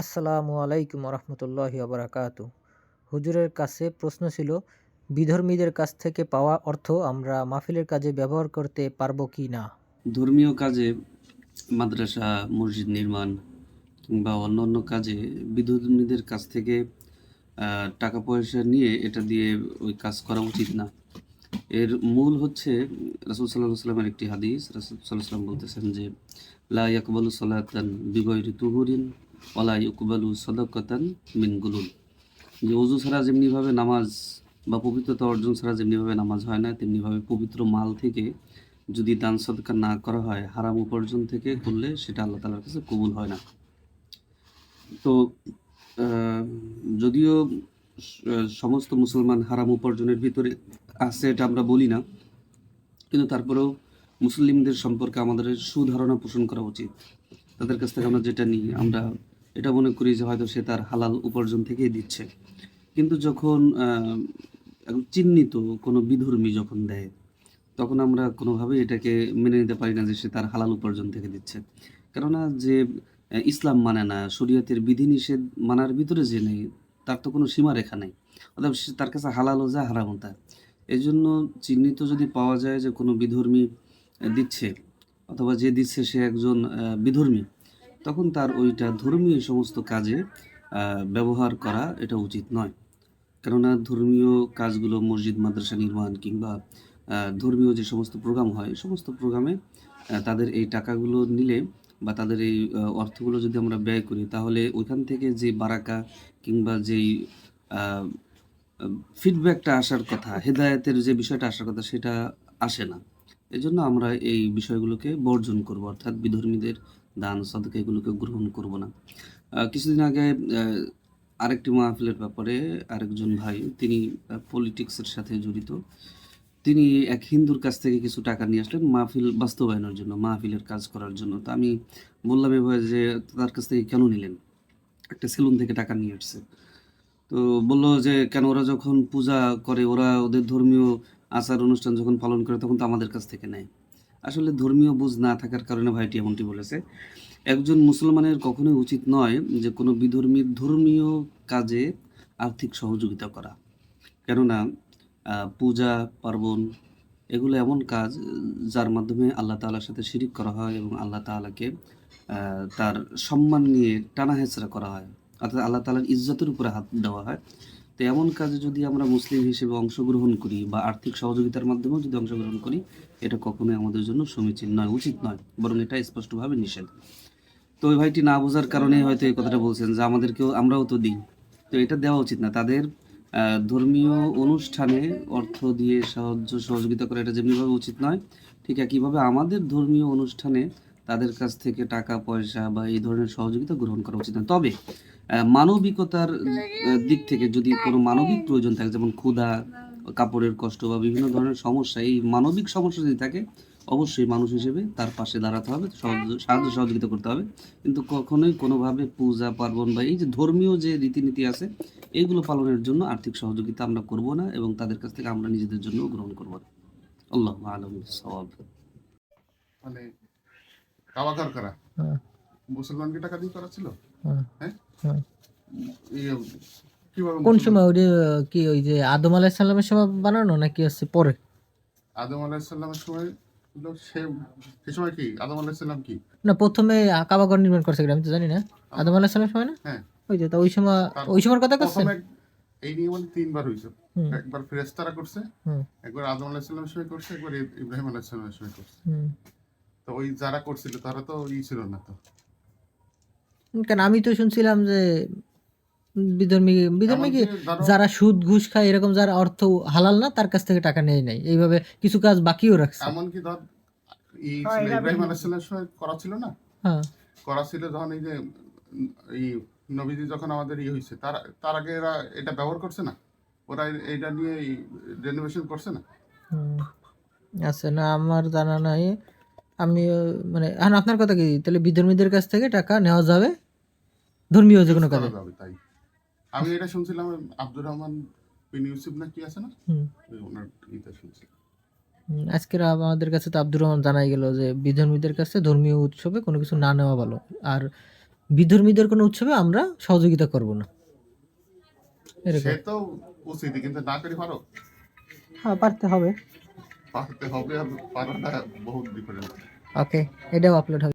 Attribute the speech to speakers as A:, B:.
A: আসসালামু আলাইকুম রহমতুল্লাহ বারাকাতু হুজুরের কাছে প্রশ্ন ছিল, বিধর্মীদের কাছ থেকে পাওয়া অর্থ আমরা মাহফিলের কাজে ব্যবহার করতে পারব কি না?
B: ধর্মীয় কাজে, মাদ্রাসা, মসজিদ নির্মাণ কিংবা অন্যান্য কাজে বিধর্মীদের কাছ থেকে টাকা পয়সা নিয়ে এটা দিয়ে ওই কাজ করা উচিত না। এর মূল হচ্ছে রাসুল সাল্লাহ সাল্লামের একটি হাদিস। রাসুল সাল্লাহ সাল্লাম বলতেছেন যে, লা ইয়াকবালু সালাতান বিগয়রি তুহুরিন ওলা ইকবালু সদকাতান মিন গুলুল যে অজু ছাড়া যেমনিভাবে নামাজ বা পবিত্রতা অর্জন ছাড়া যেমনিভাবে নামাজ হয় না, তেমনিভাবে পবিত্র মাল থেকে যদি দান সদকা না করা হয়, হারাম উপার্জন থেকে করলে সেটা আল্লাহ তালার কাছে কবুল হয় না। তো যদিও সমস্ত মুসলমান হারাম উপার্জনের ভিতরে আছে এটা আমরা বলি না, কিন্তু তারপরেও মুসলিমদের সম্পর্কে আমাদের সুধারণা পোষণ করা উচিত। তাদের কাছ থেকে আমরা যেটা নিই, আমরা এটা মনে করি যে হয়তো সে তার হালাল উপার্জন থেকেই দিচ্ছে। কিন্তু যখন চিহ্নিত কোনো বিধর্মী যখন দেয়, তখন আমরা কোনোভাবেই এটাকে মেনে নিতে পারি না যে সে তার হালাল উপার্জন থেকে দিচ্ছে। কেননা যে ইসলাম মানে না, শরীয়তের বিধিনিষেধ মানার ভিতরে যে নেই, তার তো কোনো সীমারেখা নেই। অর্থাৎ সে তার কাছে হালালও যা হারামও তা। এই জন্য চিহ্নিত যদি পাওয়া যায় যে কোনো বিধর্মী দিচ্ছে, অথবা যে দিচ্ছে সে একজন বিধর্মী তখন তার ওইটা ধর্মীয় সমস্ত কাজে ব্যবহার করা এটা উচিত নয়। কেননা ধর্মীয় কাজগুলো মসজিদ, মাদ্রাসা নির্মাণ কিংবা ধর্মীয় যে সমস্ত প্রোগ্রাম হয়, সমস্ত প্রোগ্রামে তাদের এই টাকাগুলো নিলে বা তাদের এই অর্থগুলো যদি আমরা ব্যয় করি, তাহলে ওইখান থেকে যে বারাকা কিংবা যেই ফিডব্যাকটা আসার কথা, হেদায়েতের যে বিষয়টা আসার কথা, সেটা আসে না। এই জন্য আমরা এই বিষয়গুলোকে বর্জন করব, অর্থাৎ বিধর্মীদের দান সদকা এগুলোকে গ্রহণ করব না। কিছুদিন আগে আরেকটি মাহফিলের ব্যাপারে আরেকজন ভাই, তিনি পলিটিক্সের সাথে জড়িত। তিনি এক হিন্দুর কাছ থেকে কিছু টাকা নিয়ে আসলেন মাহফিল বাস্তবায়নের জন্য, মাহফিলের কাজ করার জন্য। তো আমি বললাম এভাবে যে, তার কাছ থেকে কেন নিলেন? একটা সেলুন থেকে টাকা নিয়ে আসছে। তো বলল যে, কেন ওরা যখন পূজা করে, ওরা ওদের ধর্মীয় আচার অনুষ্ঠান যখন পালন করে তখন তো আমাদের কাছ থেকে নেয়। আসলে ধর্মীয় বুঝ না থাকার কারণে ভাইটি এমনটি বলেছে। একজন মুসলমানের কখনোই উচিত নয় যে কোনো বিধর্মীর ধর্মীয় কাজে আর্থিক সহযোগিতা করা। কেননা পূজা পার্বণ এগুলো এমন কাজ যার মাধ্যমে আল্লাহ তাআলার সাথে শিরিক করা হয় এবং আল্লাহ তাআলাকে আহ, তার সম্মান নিয়ে টানা হেঁচড়া করা হয়। অর্থাৎ আল্লাহ তাআলার ইজ্জতের উপরে হাত দেওয়া হয়। তো এমন কাজে যদি আমরা মুসলিম হিসেবে অংশগ্রহণ করি বা আর্থিক সহযোগিতার মাধ্যমেও যদি অংশগ্রহণ করি, এটা কখনোই আমাদের জন্য সমীচীন নয়, উচিত নয়, বরং এটা স্পষ্টভাবে নিষেধ। তো ওই ভাইটি না বোঝার কারণে হয়তো এই কথাটা বলছেন যে আমাদেরকেও, আমরাও তো দিই। তো এটা দেওয়া উচিত না। তাদের ধর্মীয় অনুষ্ঠানে অর্থ দিয়ে সাহায্য, সহযোগিতা করা এটা যেমনিভাবে উচিত নয়, ঠিক একইভাবে আমাদের ধর্মীয় অনুষ্ঠানে তাদের কাছ থেকে টাকা, পয়সা বা এই ধরনের সহযোগিতা গ্রহণ করা উচিত নয় তবে মানবিকতার দিক থেকে যদি কোনো মানবিক প্রয়োজন থাকে, যেমন ক্ষুধা, কাপড়ের কষ্ট বা বিভিন্ন ধরনের সমস্যা, এই মানবিক সমস্যা যদি থাকে, অবশ্যই মানুষ হিসেবে তার পাশে দাঁড়াতে হবে সাহায্য সহযোগিতা করতে হবে। কিন্তু কখনোই কোনোভাবে পূজা, পার্বণ বা এই যে ধর্মীয় যে রীতিনীতি আছে এইগুলো পালনের জন্য আর্থিক সহযোগিতা আমরা করব না এবং তাদের কাছ থেকে আমরা নিজেদের জন্য গ্রহণ করব না। আল্লাহ আলম সওয়াব।
C: মানে কাবাঘর করা
A: হ্যাঁ,
C: মুসলমানকে টাকা দিয়ে করা ছিল?
A: হ্যাঁ,
C: হ্যাঁ। ইয়ে,
A: কোন সময় ওই কি ওই যে আদম আলাহিসাল্লামের সময় বানানো নাকি হচ্ছে পরে?
C: আদম আলাহিসাল্লামের সময় সে সে সময় কি? আদম আলাহিসাল্লাম কি?
A: না প্রথমে কাবাগর নির্মাণ করছে আমি তো জানি না। আদম আলাহিসাল্লামের সময় না?
C: হ্যাঁ।
A: ওই যে তা ওই সময় ওই সময়ের কথা করছেন
C: এই নিয়ে মানে তিনবার হয়েছে
A: হুম,
C: একবার ফেরেস্তারা করছে একবার আদম আলাহিসাল্লামের সময় করছে একবার ইব্রাহিম আলাহিসাল্লামের সময় করছে। তো ওই যারা করছিল তারা তো ই ছিল না তো।
A: কেন? আমি তো শুনছিলাম যে বিধর্মী বিধর্মী কি? যারা সুদ ঘুষ খায় এরকম যারা অর্থ হালাল না তার কাছ থেকে টাকা নেয় নাই। এইভাবে কিছু কাজ বাকিও রাখছে।
C: এমনকি ধর ই ইব্রাহিম আলাহিসাল্লামের সময় করা ছিল না?
A: হ্যাঁ।
C: করা ছিল যখন এই যে এই নবীজি যখন আমাদের ইয়ে হয়েছে তার তার আগে এরা এটা ব্যবহার করছে না? ওরা এটা নিয়ে রেনোভেশন করছে না।
A: আচ্ছা না আমার জানা নাই। আমি মানে এখন আপনার কথা কি তাহলে বিধর্মীদের কাছ থেকে টাকা নেওয়া যাবে? ধর্মীয় যে কোনো কাজে
C: তাই। আমি এটা শুনছিলাম আব্দুর রহমান বিন ইউসুফ না কি আছে না? ওনার ইটা শুনছি
A: হুম, আজকের আমাদের কাছে তো আব্দুর রহমান জানাই গেল যে বিধর্মীদের কাছে ধর্মীয় উৎসবে কোনো কিছু না নেওয়া ভালো। আর বিধর্মীদের কোনো উৎসবে আমরা সহযোগিতা করব না। এরকম।
C: সে তো উচিত কিন্তু না করি পারো।
A: হ্যাঁ পারতে হবে।
C: পারতে হবে আর পারাটা বহুত ডিফারেন্ট
A: ওকে এটাও আপলোড হবে।